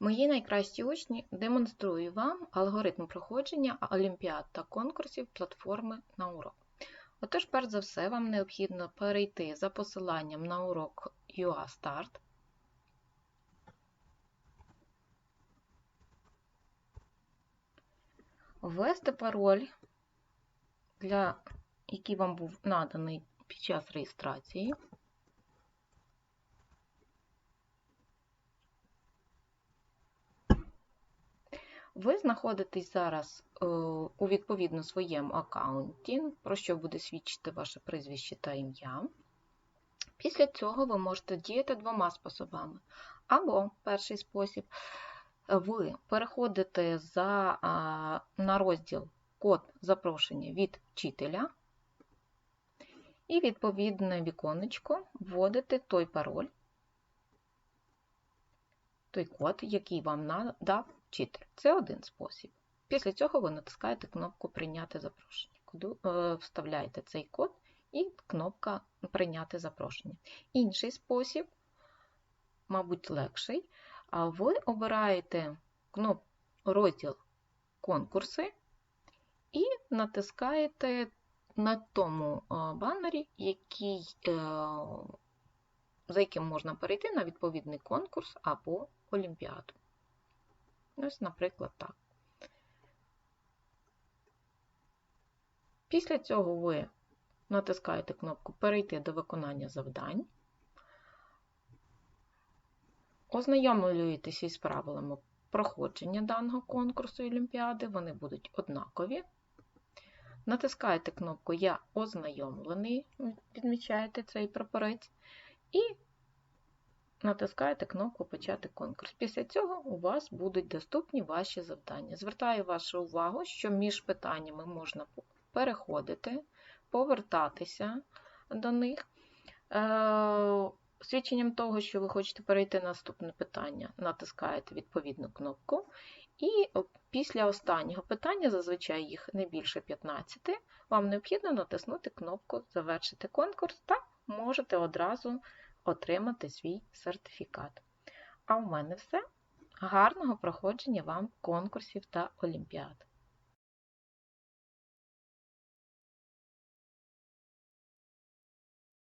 Мої найкращі учні демонструю вам алгоритм проходження олімпіад та конкурсів платформи на урок. Отож, перш за все, вам необхідно перейти за посиланням на урок UA Start. Ввести пароль, для, який вам був наданий під час реєстрації. Ви знаходитесь зараз е, у відповідно своєму аккаунті, про що буде свідчити ваше прізвище та ім'я. Після цього ви можете діяти двома способами. Або перший спосіб, ви переходите за, на розділ код запрошення від вчителя, і відповідне віконечко вводите той пароль, той код, який вам надав вчитель. Це один спосіб. Після цього ви натискаєте кнопку Прийняти запрошення. Е, вставляєте цей код і кнопка Прийняти запрошення. Інший спосіб, мабуть, легший, ви обираєте кнопку розділ конкурси і натискаєте на тому е, банері, який, е, за яким можна перейти на відповідний конкурс або олімпіаду. Ось, наприклад, так. Після цього ви натискаєте кнопку Перейти до виконання завдань, ознайомлюєтеся із правилами проходження даного конкурсу і Олімпіади, вони будуть однакові. Натискаєте кнопку Я ознайомлений, відмічаєте цей прапорець, і натискаєте кнопку Почати конкурс. Після цього у вас будуть доступні ваші завдання. Звертаю вашу увагу, що між питаннями можна переходити, повертатися до них. Е, свідченням того, що ви хочете перейти на наступне питання, натискаєте відповідну кнопку. І після останнього питання, зазвичай їх не більше 15, вам необхідно натиснути кнопку Завершити конкурс та можете одразу отримати свій сертифікат. А в мене все. Гарного проходження вам конкурсів та олімпіад!